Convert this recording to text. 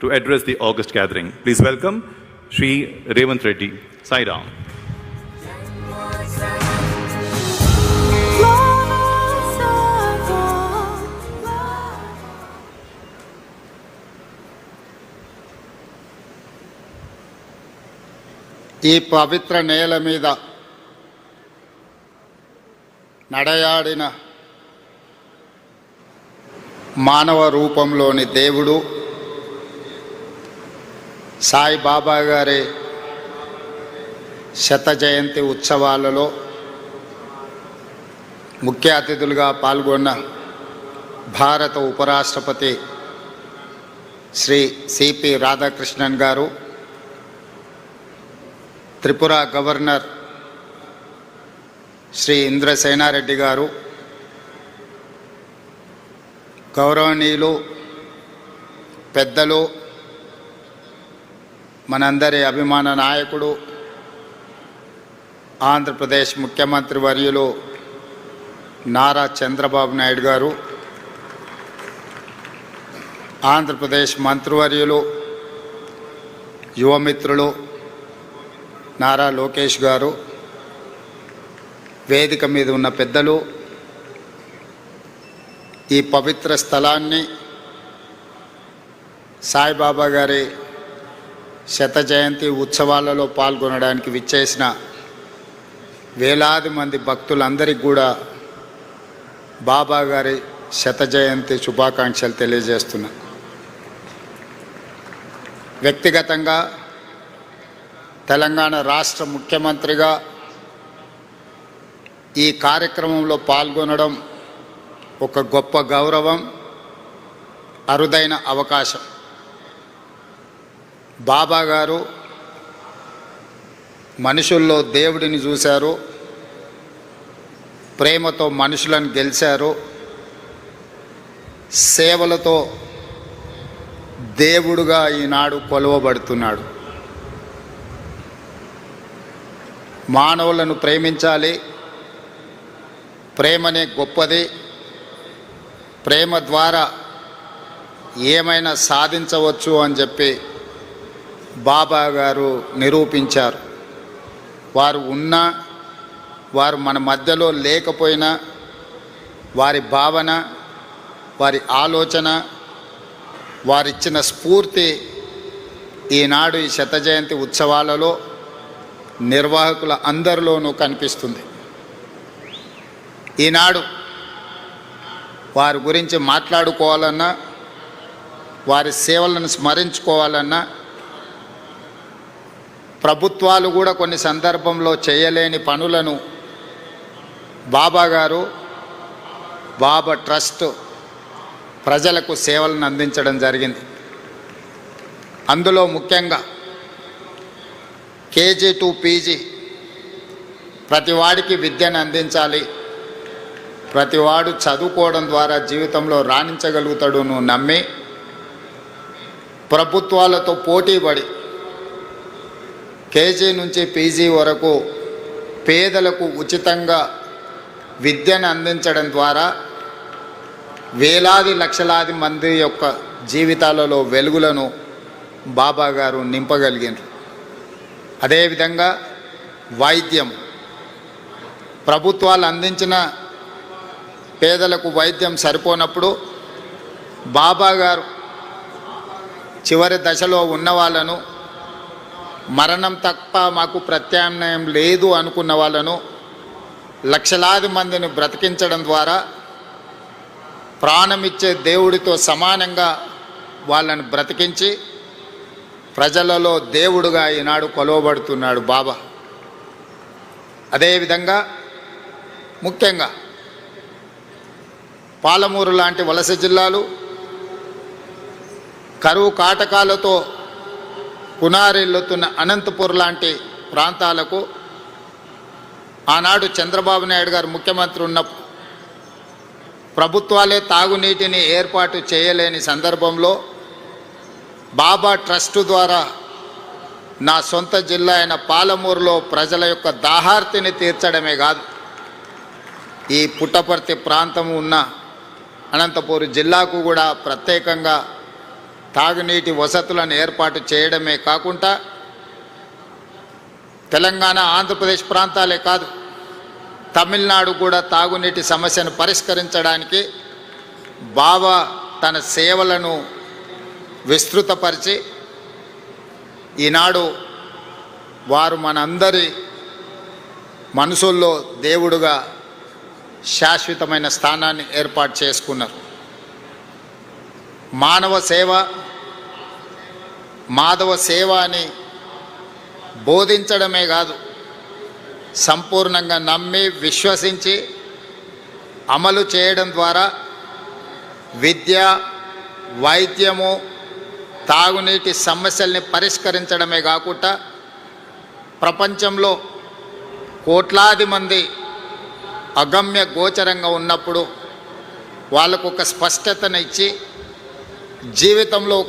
to address the August gathering. Please welcome Sri Revant Reddy. Sai Ram. ఈ పవిత్ర నేల మీద నడయాడిన మానవ రూపంలోని దేవుడు సాయిబాబా గారి శత జయంతి ఉత్సవాలలో ముఖ్య అతిథులుగా పాల్గొన్న భారత ఉపరాష్ట్రపతి శ్రీ సిపి రాధాకృష్ణన్ గారు త్రిపుర గవర్నర్ శ్రీ ఇంద్రసేనారెడ్డి గారు గౌరవనీయులు పెద్దలు మనందరి అభిమాన నాయకుడు ఆంధ్రప్రదేశ్ ముఖ్యమంత్రి వర్యులు నారా చంద్రబాబు నాయుడు గారు ఆంధ్రప్రదేశ్ మంత్రివర్యులు యువమిత్రులు నారా లోకేష్ గారు వేదిక మీద ఉన్న పెద్దలు ఈ పవిత్ర స్థలాన్ని సాయిబాబా గారి శత జయంతి ఉత్సవాలలో పాల్గొనడానికి విచ్చేసిన వేలాది మంది భక్తులందరికీ కూడా బాబా గారి శత జయంతి శుభాకాంక్షలు తెలియజేస్తున్నా. వ్యక్తిగతంగా తెలంగాణ రాష్ట్ర ముఖ్యమంత్రిగా ఈ కార్యక్రమంలో పాల్గొనడం ఒక గొప్ప గౌరవం అరుదైన అవకాశం. బాబా గారు మనుషుల్లో దేవుడిని చూశారు. ప్రేమతో మనుషులను గెలిచారు. సేవలతో దేవుడుగా ఈనాడు కొలవబడుతున్నాడు. మానవులను ప్రేమించాలి. ప్రేమనే గొప్పది. ప్రేమ ద్వారా ఏమైనా సాధించవచ్చు అని చెప్పి బాబా గారు నిరూపించారు. వారు ఉన్నా వారు మన మధ్యలో లేకపోయినా వారి భావన వారి ఆలోచన వారిచ్చిన స్ఫూర్తి ఈనాడు ఈ శత జయంతి ఉత్సవాలలో నిర్వాహకుల అందరిలోనూ కనిపిస్తుంది. ఈనాడు వారి గురించి మాట్లాడుకోవాలన్నా వారి సేవలను స్మరించుకోవాలన్నా ప్రభుత్వాలు కూడా కొన్ని సందర్భంలో చేయలేని పనులను బాబా గారు బాబా ట్రస్ట్ ప్రజలకు సేవలను అందించడం జరిగింది. అందులో ముఖ్యంగా కేజీ టు పీజీ ప్రతి వాడికి విద్యను అందించాలి. ప్రతివాడు చదువుకోవడం ద్వారా జీవితంలో రాణించగలుగుతాడు నువ్వు నమ్మి ప్రభుత్వాలతో పోటీపడి కేజీ నుంచి పీజీ వరకు పేదలకు ఉచితంగా విద్యను అందించడం ద్వారా వేలాది లక్షలాది మంది యొక్క జీవితాలలో వెలుగులను బాబా గారు నింపగలిగారు అదేవిధంగా వైద్యం. ప్రభుత్వాలు అందించిన పేదలకు వైద్యం సరిపోనప్పుడు బాబా గారు చివరి దశలో ఉన్న వాళ్ళను మరణం తప్ప మాకు ప్రత్యామ్నాయం లేదు అనుకున్న వాళ్ళను లక్షలాది మందిని బ్రతికించడం ద్వారా ప్రాణమిచ్చే దేవుడితో సమానంగా వాళ్ళని బ్రతికించి ప్రజలలో దేవుడుగా ఈనాడు కొలవబడుతున్నాడు బాబా. అదేవిధంగా ముఖ్యంగా పాలమూరు లాంటి వలస జిల్లాలు కరువు కాటకాలతో పునారెల్లుతున్న అనంతపూర్ లాంటి ప్రాంతాలకు ఆనాడు చంద్రబాబు నాయుడు గారు ముఖ్యమంత్రి ఉన్న ప్రభుత్వాలే తాగునీటిని ఏర్పాటు చేయలేని సందర్భంలో బాబా ట్రస్ట్ ద్వారా నా సొంత జిల్లా అయిన పాలమూరులో ప్రజల యొక్క దాహార్తిని తీర్చడమే కాదు ఈ పుట్టపర్తి ప్రాంతం ఉన్న అనంతపూర్ జిల్లాకు కూడా ప్రత్యేకంగా తాగునీటి వసతులను ఏర్పాటు చేయడమే కాకుండా తెలంగాణ ఆంధ్రప్రదేశ్ ప్రాంతాలే కాదు తమిళనాడు కూడా తాగునీటి సమస్యను పరిష్కరించడానికి బాబా తన సేవలను విస్తృతపరిచి ఈనాడు వారు మనందరి మనసుల్లో దేవుడుగా శాశ్వతమైన స్థానాన్ని ఏర్పాటు చేసుకున్నారు. మానవ సేవ మాధవ సేవ అని బోధించడమే కాదు సంపూర్ణంగా నమ్మి విశ్వసించి అమలు చేయడం ద్వారా విద్య వైద్యము తాగునీటి సమస్యల్ని పరిష్కరించడమే కాకుండా ప్రపంచంలో కోట్లాది మంది అగమ్య గోచరంగా ఉన్నప్పుడు వాళ్ళకు ఒక స్పష్టతను ఇచ్చి జీవితంలో ఒక